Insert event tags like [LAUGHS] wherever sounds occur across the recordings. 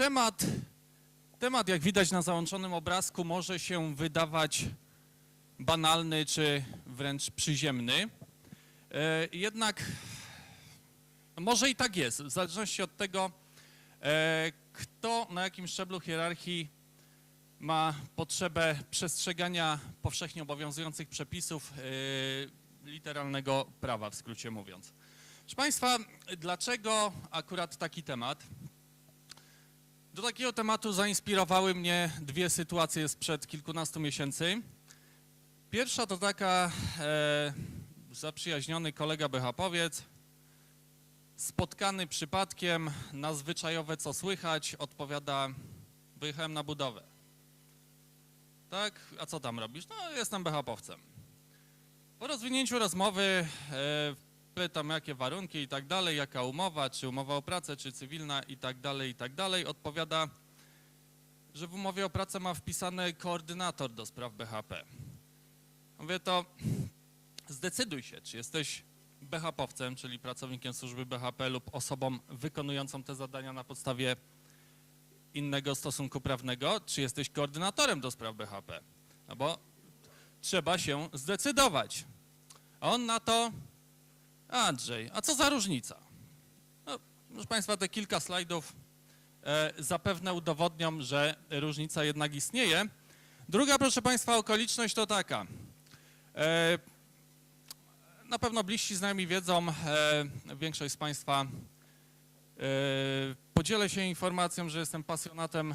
Temat, temat, jak widać na załączonym obrazku, może się wydawać banalny czy wręcz przyziemny. E, Jednak może i tak jest, w zależności od tego, e, kto na jakim szczeblu hierarchii ma potrzebę przestrzegania powszechnie obowiązujących przepisów e, literalnego prawa, w skrócie mówiąc. Proszę Państwa, dlaczego akurat taki temat? Do takiego tematu zainspirowały mnie dwie sytuacje sprzed kilkunastu miesięcy. Pierwsza to taka e, zaprzyjaźniony kolega BHP-owiec, spotkany przypadkiem na zwyczajowe co słychać, odpowiada, wyjechałem na budowę. Tak, a co tam robisz? No, jestem BHP-owcem. Po rozwinięciu rozmowy e, pytam, jakie warunki i tak dalej, jaka umowa, czy umowa o pracę, czy cywilna i tak dalej, i tak dalej. Odpowiada, że w umowie o pracę ma wpisany koordynator do spraw BHP. Mówię, to zdecyduj się, czy jesteś BHP-owcem, czyli pracownikiem służby BHP lub osobą wykonującą te zadania na podstawie innego stosunku prawnego, czy jesteś koordynatorem do spraw BHP. No bo trzeba się zdecydować. A on na to, Andrzej, a co za różnica? No, proszę Państwa, te kilka slajdów e, zapewne udowodnią, że różnica jednak istnieje. Druga, proszę Państwa, okoliczność to taka. E, na pewno bliżsi znajomi wiedzą, e, większość z Państwa, podzielę się informacją, że jestem pasjonatem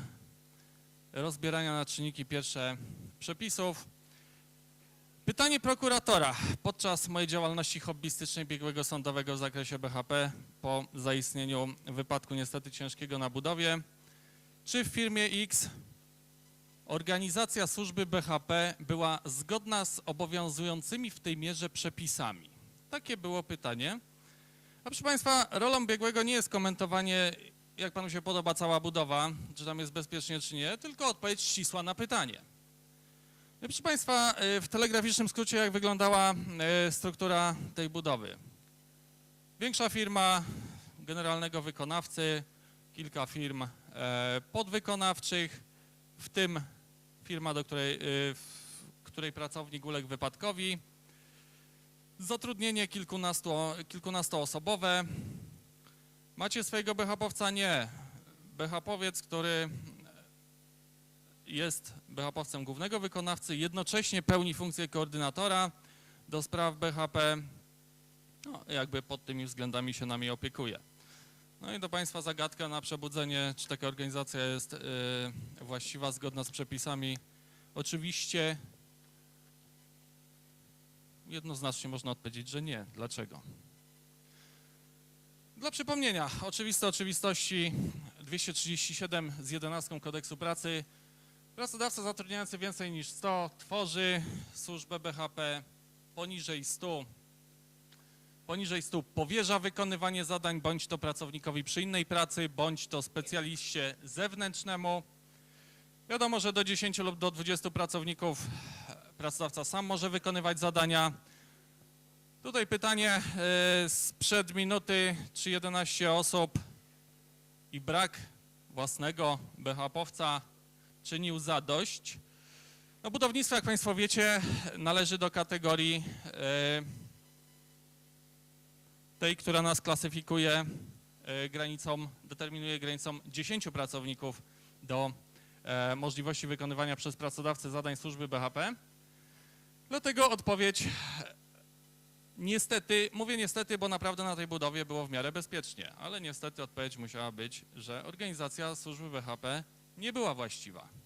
rozbierania na czynniki pierwsze przepisów. Pytanie prokuratora. Podczas mojej działalności hobbystycznej biegłego sądowego w zakresie BHP po zaistnieniu wypadku niestety ciężkiego na budowie, czy w firmie X organizacja służby BHP była zgodna z obowiązującymi w tej mierze przepisami? Takie było pytanie. A proszę Państwa, rolą biegłego nie jest komentowanie, jak Panu się podoba cała budowa, czy tam jest bezpiecznie, czy nie, tylko odpowiedź ścisła na pytanie. Proszę Państwa, y, w telegraficznym skrócie jak wyglądała y, struktura tej budowy. Większa firma generalnego wykonawcy, kilka firm e, podwykonawczych, w tym firma, do której, y, której pracownik uległ wypadkowi. Zatrudnienie kilkunastu, kilkunastoosobowe. Macie swojego BHP-owca? Nie. BHP-owiec, który jest BHP-owcem głównego wykonawcy, jednocześnie pełni funkcję koordynatora do spraw BHP, no, jakby pod tymi względami się nami opiekuje. No i do Państwa zagadka na przebudzenie, czy taka organizacja jest y, właściwa, zgodna z przepisami. Oczywiście jednoznacznie można odpowiedzieć, że nie. Dlaczego? Dla przypomnienia, oczywiste oczywistości 237 z 11 kodeksu pracy Pracodawca zatrudniający więcej niż 100 tworzy służbę BHP poniżej 100. Poniżej 100 powierza wykonywanie zadań bądź to pracownikowi przy innej pracy, bądź to specjaliście zewnętrznemu. Wiadomo, że do 10 lub do 20 pracowników pracodawca sam może wykonywać zadania. Tutaj pytanie e, sprzed minuty, czy 11 osób i brak własnego BHP-owca czynił zadość. No, budownictwo, jak Państwo wiecie, należy do kategorii e, tej, która nas klasyfikuje e, granicą, determinuje granicą 10 pracowników do e, możliwości wykonywania przez pracodawcę zadań służby BHP. Dlatego odpowiedź niestety, mówię niestety, bo naprawdę na tej budowie było w miarę bezpiecznie, ale niestety odpowiedź musiała być, że organizacja służby BHP nie była właściwa.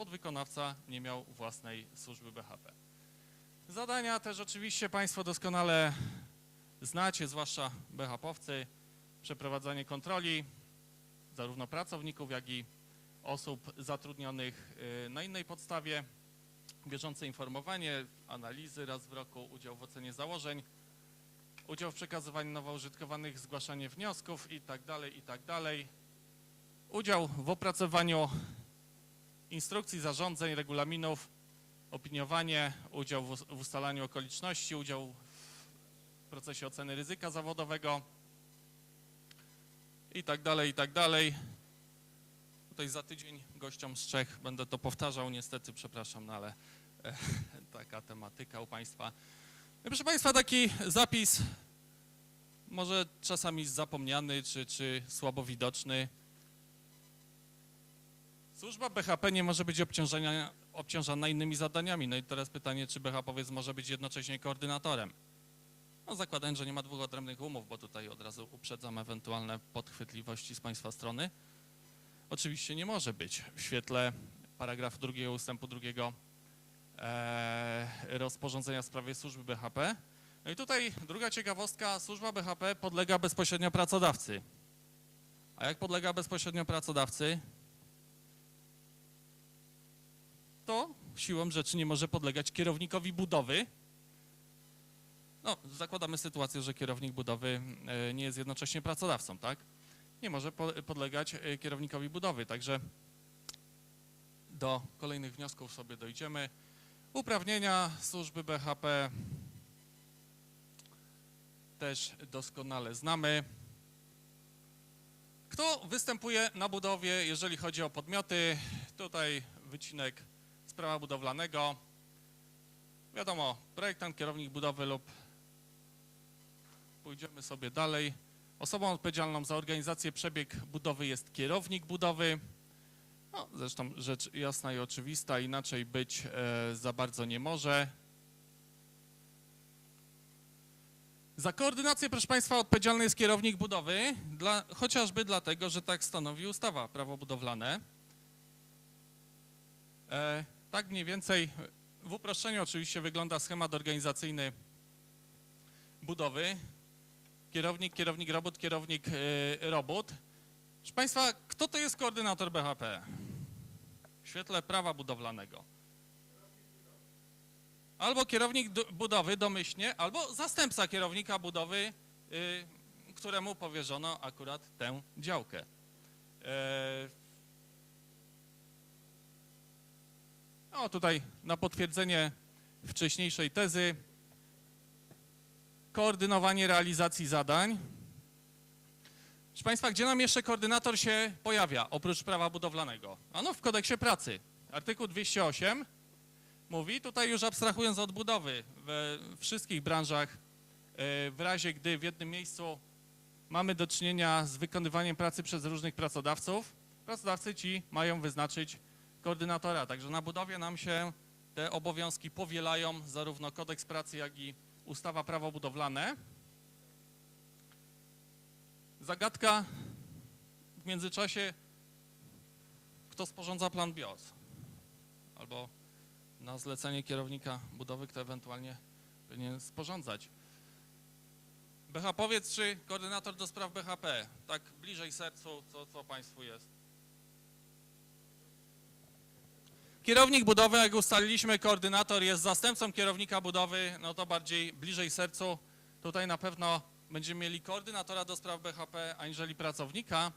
Podwykonawca nie miał własnej służby BHP. Zadania też oczywiście Państwo doskonale znacie, zwłaszcza BHP-owcy. Przeprowadzanie kontroli zarówno pracowników, jak i osób zatrudnionych y, na innej podstawie, bieżące informowanie, analizy raz w roku, udział w ocenie założeń, udział w przekazywaniu nowo użytkowanych, zgłaszanie wniosków i tak dalej, i tak udział w opracowaniu instrukcji, zarządzeń, regulaminów, opiniowanie, udział w, ustalaniu okoliczności, udział w procesie oceny ryzyka zawodowego. i tak dalej, i tak dalej. Tutaj za tydzień gościom z Czech będę to powtarzał, niestety, przepraszam, no ale e, [LAUGHS] taka tematyka u Państwa. No, Proszę Państwa, taki zapis, może czasami zapomniany czy, czy słabo widoczny. Służba BHP nie może być obciążana innymi zadaniami. No i teraz pytanie, czy BHP może być jednocześnie koordynatorem? No zakładając, że nie ma dwóch odrębnych umów, bo tutaj od razu uprzedzam ewentualne podchwytliwości z Państwa strony. Oczywiście nie może być w świetle paragrafu drugiego ustępu drugiego e, rozporządzenia w sprawie służby BHP. No i tutaj druga ciekawostka, służba BHP podlega bezpośrednio pracodawcy. A jak podlega bezpośrednio pracodawcy, to siłą rzeczy nie może podlegać kierownikowi budowy. No, zakładamy sytuację, że kierownik budowy e, nie jest jednocześnie pracodawcą, tak? Nie może po- podlegać e, kierownikowi budowy, także do kolejnych wniosków sobie dojdziemy. Uprawnienia służby BHP też doskonale znamy. Kto występuje na budowie, jeżeli chodzi o podmioty? Tutaj wycinek z prawa budowlanego. Wiadomo, projektant, kierownik budowy lub pójdziemy sobie dalej. Osobą odpowiedzialną za organizację przebieg budowy jest kierownik budowy. No, zresztą rzecz jasna i oczywista, inaczej być e, za bardzo nie może. Za koordynację, proszę Państwa, odpowiedzialny jest kierownik budowy, dla, chociażby dlatego, że tak stanowi ustawa prawo budowlane. E, tak mniej więcej w uproszczeniu oczywiście wygląda schemat organizacyjny budowy. Kierownik, kierownik robót, kierownik e, robót. Proszę Państwa, kto to jest koordynator BHP? W świetle prawa budowlanego. Albo kierownik budowy domyślnie, albo zastępca kierownika budowy, y, któremu powierzono akurat tę działkę. E, O, tutaj na potwierdzenie wcześniejszej tezy. Koordynowanie realizacji zadań. Proszę Państwa, gdzie nam jeszcze koordynator się pojawia, oprócz prawa budowlanego? Ano w kodeksie pracy. Artykuł 208 mówi, tutaj już abstrahując od budowy, we wszystkich branżach, e, w razie gdy w jednym miejscu mamy do czynienia z wykonywaniem pracy przez różnych pracodawców, pracodawcy ci mają wyznaczyć koordynatora. Także na budowie nam się te obowiązki powielają, zarówno kodeks pracy, jak i ustawa prawo budowlane. Zagadka w międzyczasie, kto sporządza plan BIOS? Albo na zlecenie kierownika budowy, kto ewentualnie powinien sporządzać. BH, powiedz, czy koordynator do spraw BHP, tak bliżej sercu, co, co Państwu jest? Kierownik budowy, jak ustaliliśmy, koordynator jest zastępcą kierownika budowy, no to bardziej bliżej sercu. Tutaj na pewno będziemy mieli koordynatora do spraw BHP, aniżeli pracownika,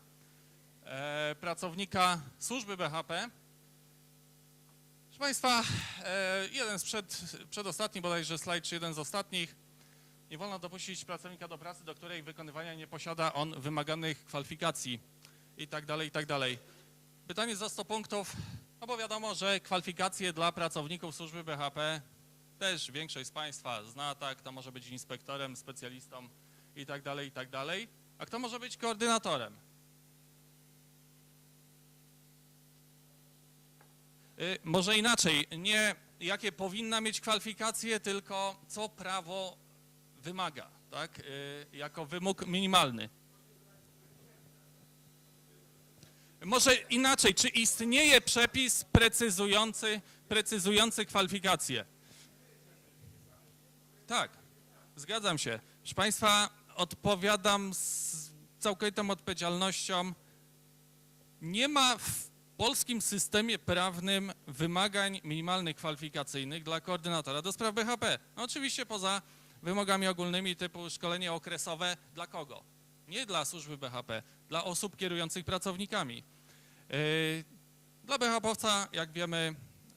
e, pracownika służby BHP. Proszę Państwa, e, jeden z przed, przedostatni bodajże slajd, czy jeden z ostatnich. Nie wolno dopuścić pracownika do pracy, do której wykonywania nie posiada on wymaganych kwalifikacji i tak dalej, i tak dalej. Pytanie za 100 punktów. No bo wiadomo, że kwalifikacje dla pracowników służby BHP też większość z Państwa zna, tak, kto może być inspektorem, specjalistą i tak dalej, i tak dalej. A kto może być koordynatorem? Y, Może inaczej, nie jakie powinna mieć kwalifikacje, tylko co prawo wymaga, tak, y, jako wymóg minimalny. Może inaczej, czy istnieje przepis precyzujący, precyzujący kwalifikacje? Tak, zgadzam się. Proszę Państwa, odpowiadam z całkowitą odpowiedzialnością. Nie ma w polskim systemie prawnym wymagań minimalnych kwalifikacyjnych dla koordynatora do spraw BHP. No oczywiście poza wymogami ogólnymi typu szkolenie okresowe dla kogo? Nie dla służby BHP, dla osób kierujących pracownikami. Yy, Dla BHP-owca, jak wiemy,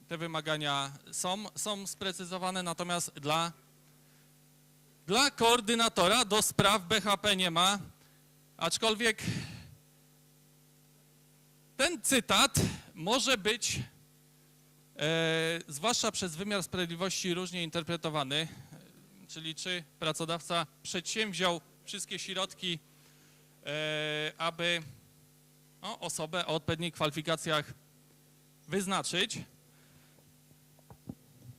te wymagania są, są sprecyzowane, natomiast dla, dla koordynatora do spraw BHP nie ma, aczkolwiek Ten cytat może być, e, zwłaszcza przez wymiar sprawiedliwości, różnie interpretowany. Czyli czy pracodawca przedsięwziął wszystkie środki, e, aby osobę o odpowiednich kwalifikacjach wyznaczyć.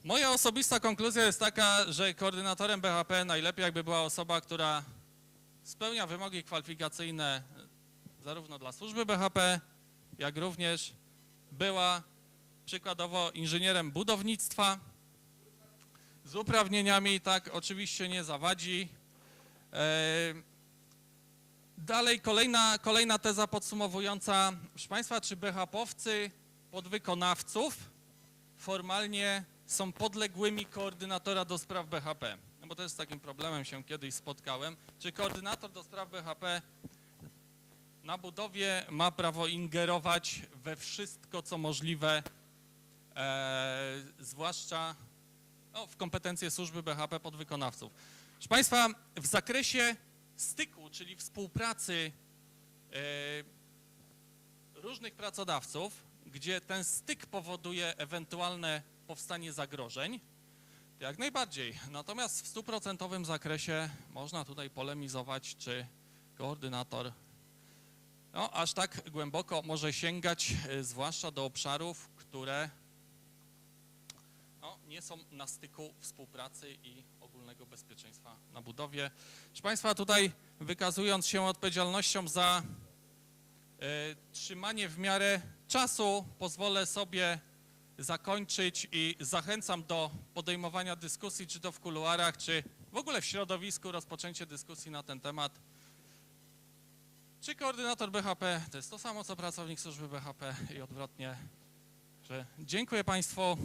Moja osobista konkluzja jest taka, że koordynatorem BHP najlepiej jakby była osoba, która spełnia wymogi kwalifikacyjne zarówno dla służby BHP, jak również była przykładowo inżynierem budownictwa z uprawnieniami, tak oczywiście nie zawadzi. Dalej kolejna, kolejna teza podsumowująca. Proszę Państwa, czy BHP-owcy podwykonawców formalnie są podległymi koordynatora do spraw BHP? No bo jest z takim problemem się kiedyś spotkałem. Czy koordynator do spraw BHP na budowie ma prawo ingerować we wszystko, co możliwe, e, zwłaszcza no, w kompetencje służby BHP podwykonawców? Proszę Państwa, w zakresie styku, czyli współpracy e, różnych pracodawców, gdzie ten styk powoduje ewentualne powstanie zagrożeń, jak najbardziej. Natomiast w stuprocentowym zakresie można tutaj polemizować, czy koordynator no, aż tak głęboko może sięgać, e, zwłaszcza do obszarów, które no, nie są na styku współpracy i ogólnego bezpieczeństwa na budowie. Proszę Państwa, tutaj wykazując się odpowiedzialnością za e, trzymanie w miarę czasu, pozwolę sobie zakończyć i zachęcam do podejmowania dyskusji, czy to w kuluarach, czy w ogóle w środowisku, rozpoczęcie dyskusji na ten temat. Czy koordynator BHP to jest to samo, co pracownik służby BHP i odwrotnie. Że dziękuję Państwu